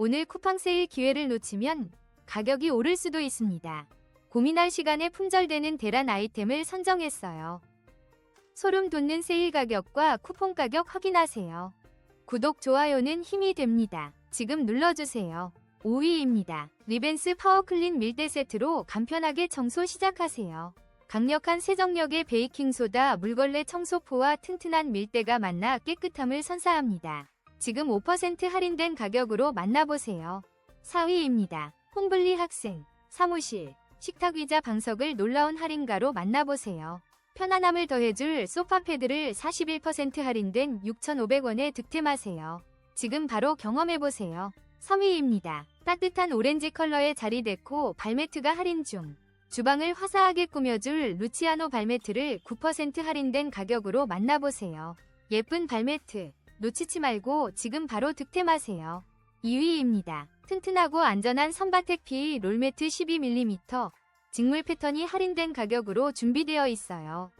오늘 쿠팡 세일 기회를 놓치면 가격이 오를 수도 있습니다. 고민할 시간에 품절되는 대란 아이템을 선정했어요. 소름 돋는 세일 가격과 쿠폰 가격 확인하세요. 구독, 좋아요는 힘이 됩니다. 지금 눌러주세요. 5위입니다. 리벤스 파워클린 밀대 세트로 간편하게 청소 시작하세요. 강력한 세정력의 베이킹소다 물걸레 청소포와 튼튼한 밀대가 만나 깨끗함을 선사합니다. 지금 5% 할인된 가격으로 만나보세요. 4위입니다. 홈블리 학생, 사무실, 식탁 의자 방석을 놀라운 할인가로 만나보세요. 편안함을 더해줄 소파 패드를 41% 할인된 6,500원에 득템하세요. 지금 바로 경험해보세요. 3위입니다. 따뜻한 오렌지 컬러의 자리 데코 발매트가 할인 중. 주방을 화사하게 꾸며줄 루치아노 발매트를 9% 할인된 가격으로 만나보세요. 예쁜 발매트, 놓치지 말고 지금 바로 득템하세요. 2위입니다. 튼튼하고 안전한 선바텍 피 롤매트 12mm 직물 패턴이 할인된 가격으로 준비되어 있어요.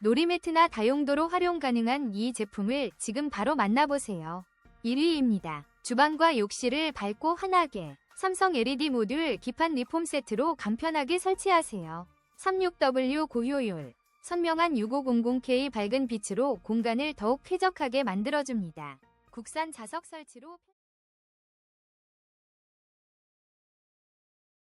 놀이매트나 다용도로 활용 가능한 이 제품을 지금 바로 만나보세요. 1위입니다. 주방과 욕실을 밝고 환하게 삼성 LED 모듈 기판 리폼 세트로 간편하게 설치하세요. 36W 고효율 선명한 6500K 밝은 빛으로 공간을 더욱 쾌적하게 만들어줍니다. 국산 자석 설치로